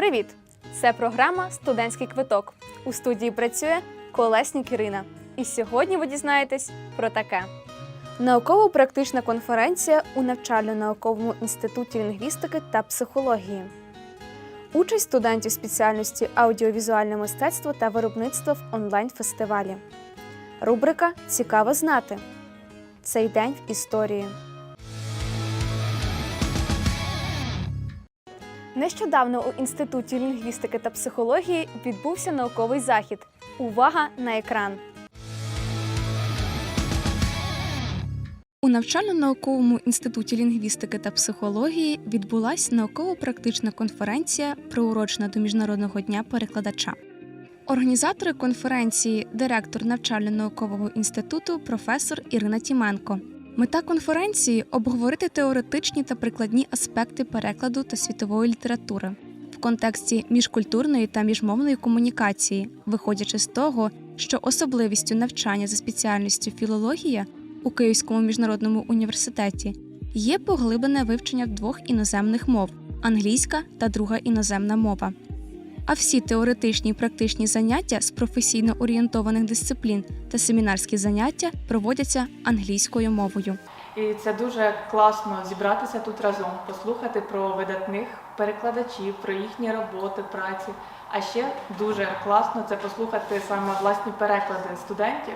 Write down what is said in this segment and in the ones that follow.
Привіт! Це програма Студентський квиток. У студії працює Колеснік Ірина. І сьогодні ви дізнаєтесь про таке: науково-практична конференція у навчально-науковому інституті лінгвістики та психології. Участь студентів спеціальності аудіовізуальне мистецтво та виробництво в онлайн-фестивалі. Рубрика Цікаво знати. Цей день в історії. Нещодавно у Інституті лінгвістики та психології відбувся науковий захід. Увага на екран! У навчально-науковому інституті лінгвістики та психології відбулася науково-практична конференція, приурочена до Міжнародного дня перекладача. Організатори конференції, директор навчально-наукового інституту, професор Ірина Тіменко. Мета конференції обговорити теоретичні та прикладні аспекти перекладу та світової літератури в контексті міжкультурної та міжмовної комунікації, виходячи з того, що особливістю навчання за спеціальністю філологія у Київському міжнародному університеті є поглиблене вивчення двох іноземних мов англійська та друга іноземна мова. А всі теоретичні і практичні заняття з професійно орієнтованих дисциплін та семінарські заняття проводяться англійською мовою. І це дуже класно зібратися тут разом, послухати про видатних перекладачів, про їхні роботи, праці. А ще дуже класно це послухати саме власні переклади студентів.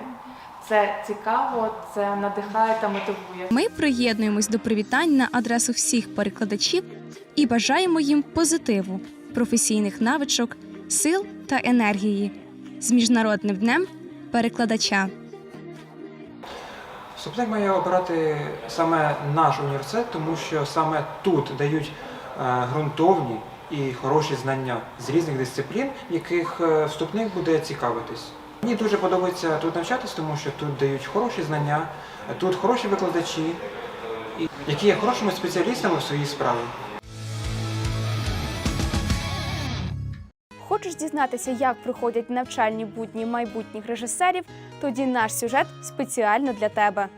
Це цікаво, це надихає та мотивує. Ми приєднуємось до привітань на адресу всіх перекладачів і бажаємо їм позитиву, професійних навичок, сил та енергії з міжнародним днем перекладача. Вступник має обирати саме наш університет, тому що саме тут дають е, ґрунтовні і хороші знання з різних дисциплін, яких е, вступник буде цікавитись. Мені дуже подобається тут навчатись, тому що тут дають хороші знання, тут хороші викладачі, які є хорошими спеціалістами в своїй справі. Хочеш дізнатися, як проходять навчальні будні майбутніх режисерів? Тоді наш сюжет спеціально для тебе.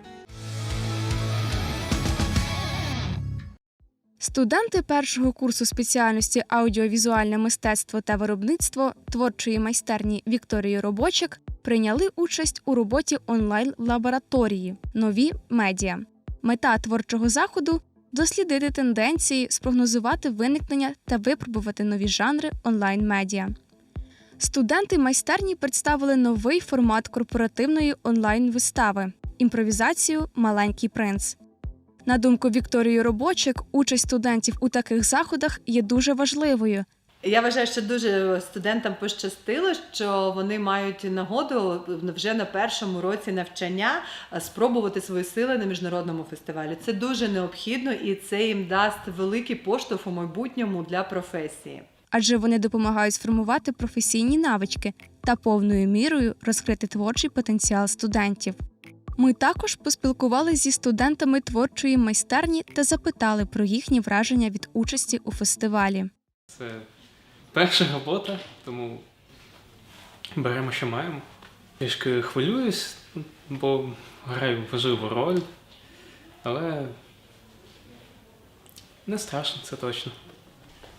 Студенти першого курсу спеціальності аудіовізуальне мистецтво та виробництво творчої майстерні Вікторії Робочик прийняли участь у роботі онлайн лабораторії Нові медіа. Мета творчого заходу дослідити тенденції, спрогнозувати виникнення та випробувати нові жанри онлайн медіа. Студенти майстерні представили новий формат корпоративної онлайн вистави імпровізацію Маленький принц. На думку Вікторії Робочик, участь студентів у таких заходах є дуже важливою. Я вважаю, що дуже студентам пощастило, що вони мають нагоду вже на першому році навчання е, спробувати свої сили на міжнародному фестивалі. Це дуже необхідно і це їм дасть великий поштовх у майбутньому для професії. адже вони допомагають сформувати професійні навички та повною мірою розкрити творчий потенціал студентів. Ми також поспілкувалися зі студентами творчої майстерні та запитали про їхні враження від участі у фестивалі. Це перша робота, тому беремо, що маємо. Трішки хвилююсь, бо граю важливу роль, але не страшно, це точно.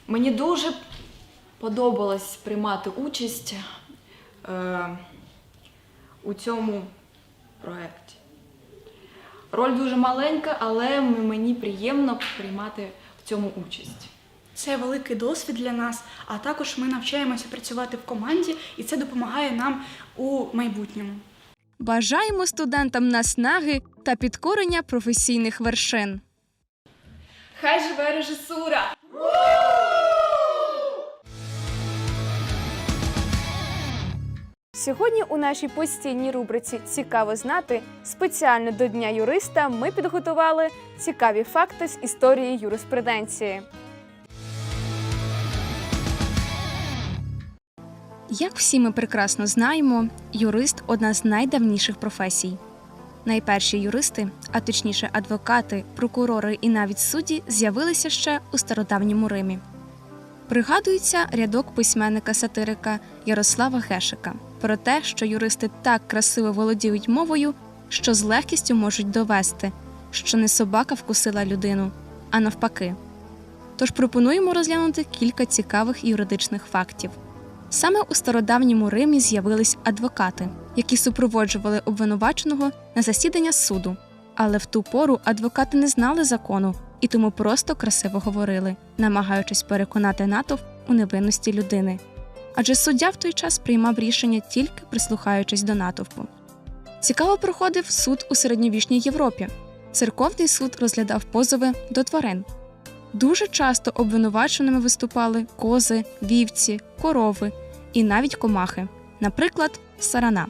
Мені дуже подобалось приймати участь е, у цьому проєкті. Роль дуже маленька, але мені приємно приймати в цьому участь. Це великий досвід для нас, а також ми навчаємося працювати в команді, і це допомагає нам у майбутньому. Бажаємо студентам наснаги та підкорення професійних вершин. Хай живе режисура! Сьогодні у нашій постійній рубриці Цікаво знати спеціально до Дня юриста ми підготували цікаві факти з історії юриспруденції. Як всі ми прекрасно знаємо, юрист одна з найдавніших професій. Найперші юристи, а точніше адвокати, прокурори і навіть судді, з'явилися ще у стародавньому Римі. Пригадується рядок письменника сатирика Ярослава Гешика про те, що юристи так красиво володіють мовою, що з легкістю можуть довести, що не собака вкусила людину, а навпаки. Тож пропонуємо розглянути кілька цікавих юридичних фактів. Саме у стародавньому Римі з'явились адвокати, які супроводжували обвинуваченого на засідання суду. Але в ту пору адвокати не знали закону і тому просто красиво говорили, намагаючись переконати натовп у невинності людини. Адже суддя в той час приймав рішення тільки прислухаючись до натовпу. Цікаво проходив суд у середньовічній Європі. Церковний суд розглядав позови до тварин. Дуже часто обвинуваченими виступали кози, вівці, корови і навіть комахи, наприклад, сарана.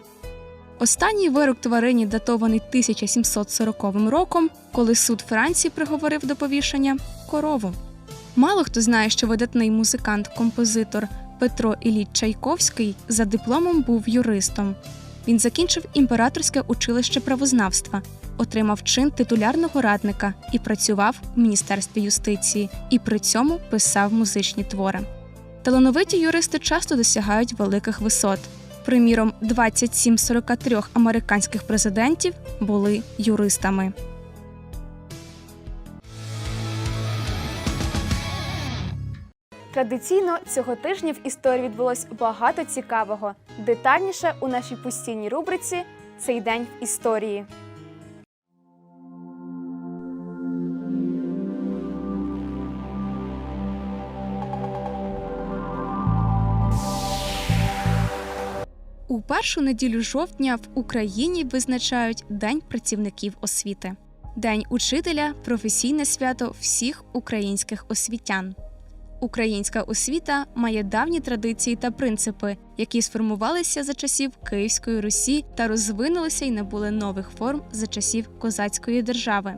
Останній вирок тварині датований 1740 роком, коли суд Франції приговорив до повішення корову. Мало хто знає, що видатний музикант-композитор Петро Ілліч Чайковський за дипломом був юристом. Він закінчив імператорське училище правознавства, отримав чин титулярного радника і працював в Міністерстві юстиції, і при цьому писав музичні твори. Талановиті юристи часто досягають великих висот. Приміром, 27 з 43 американських президентів були юристами. Традиційно цього тижня в історії відбулось багато цікавого. Детальніше у нашій постійній рубриці Цей день в історії. Першу неділю жовтня в Україні визначають День працівників освіти, День учителя професійне свято всіх українських освітян. Українська освіта має давні традиції та принципи, які сформувалися за часів Київської Русі та розвинулися й набули нових форм за часів козацької держави.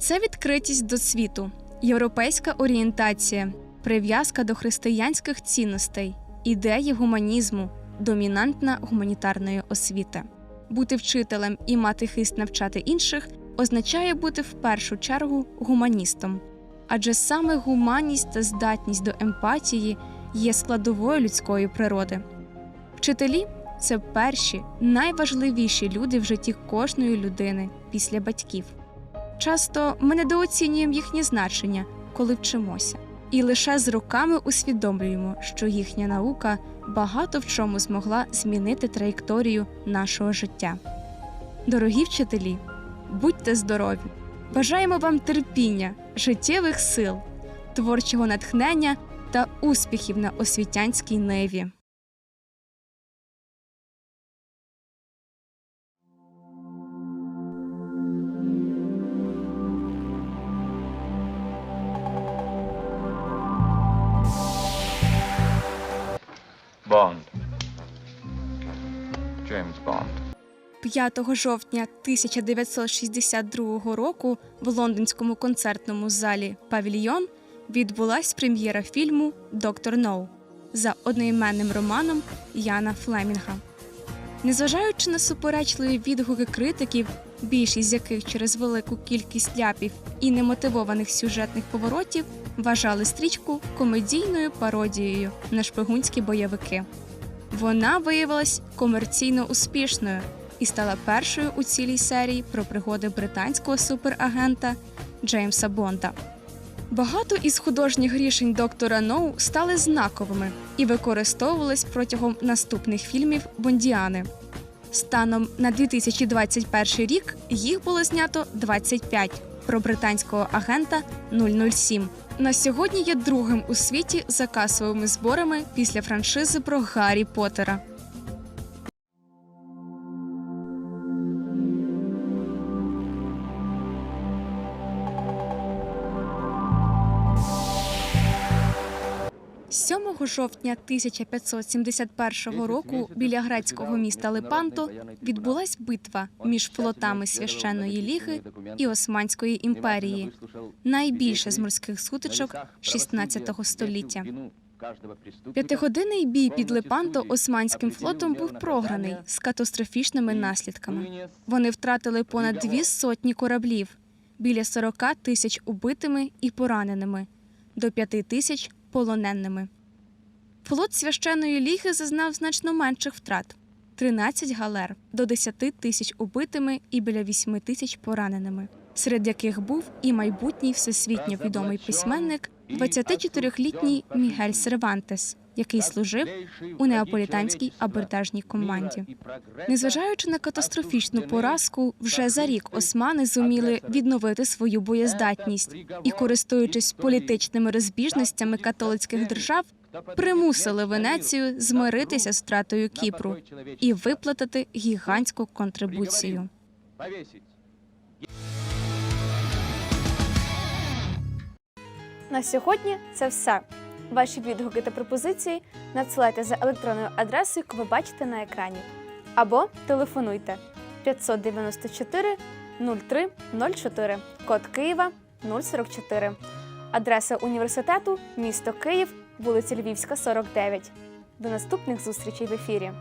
Це відкритість до світу, європейська орієнтація, прив'язка до християнських цінностей, ідеї гуманізму, домінантна гуманітарної освіти. Бути вчителем і мати хист навчати інших означає бути в першу чергу гуманістом. Адже саме гуманність та здатність до емпатії є складовою людської природи. Вчителі це перші найважливіші люди в житті кожної людини після батьків. Часто ми недооцінюємо їхнє значення, коли вчимося, і лише з роками усвідомлюємо, що їхня наука багато в чому змогла змінити траєкторію нашого життя. Дорогі вчителі, будьте здорові! Бажаємо вам терпіння, життєвих сил, творчого натхнення та успіхів на освітянській ниві. 5 жовтня 1962 року в лондонському концертному залі Павільйон відбулась прем'єра фільму Доктор Ноу за одноіменним романом Яна Флемінга. Незважаючи на суперечливі відгуки критиків, більшість з яких через велику кількість ляпів і немотивованих сюжетних поворотів вважали стрічку комедійною пародією на шпигунські бойовики. Вона виявилась комерційно успішною і стала першою у цілій серії про пригоди британського суперагента Джеймса Бонда. Багато із художніх рішень доктора Ноу стали знаковими і використовувались протягом наступних фільмів Бондіани. Станом на 2021 рік їх було знято 25 про британського агента 007. На сьогодні є другим у світі за касовими зборами після франшизи про Гаррі Поттера. 7 жовтня 1571 року біля грецького міста Лепанто відбулась битва між флотами священної ліги і Османської імперії, найбільша з морських сутичок 16 століття. П'ятигодинний бій під Лепанто османським флотом був програний з катастрофічними наслідками. Вони втратили понад дві сотні кораблів, біля 40 тисяч убитими і пораненими, до 5 тисяч полоненими. Флот священної ліги зазнав значно менших втрат 13 галер, до 10 тисяч убитими і біля 8 тисяч пораненими, серед яких був і майбутній всесвітньо відомий письменник 24-літній Мігель Сервантес, який служив у неаполітанській абордажній команді. Незважаючи на катастрофічну поразку, вже за рік османи зуміли відновити свою боєздатність і, користуючись політичними розбіжностями католицьких держав, примусили Венецію змиритися з втратою Кіпру і виплатити гігантську контрибуцію. На сьогодні це все. Ваші відгуки та пропозиції надсилайте за електронною адресою, яку ви бачите на екрані. Або телефонуйте 594 03 04, код Києва 044. Адреса університету місто Київ, вулиця Львівська, 49. До наступних зустрічей в ефірі.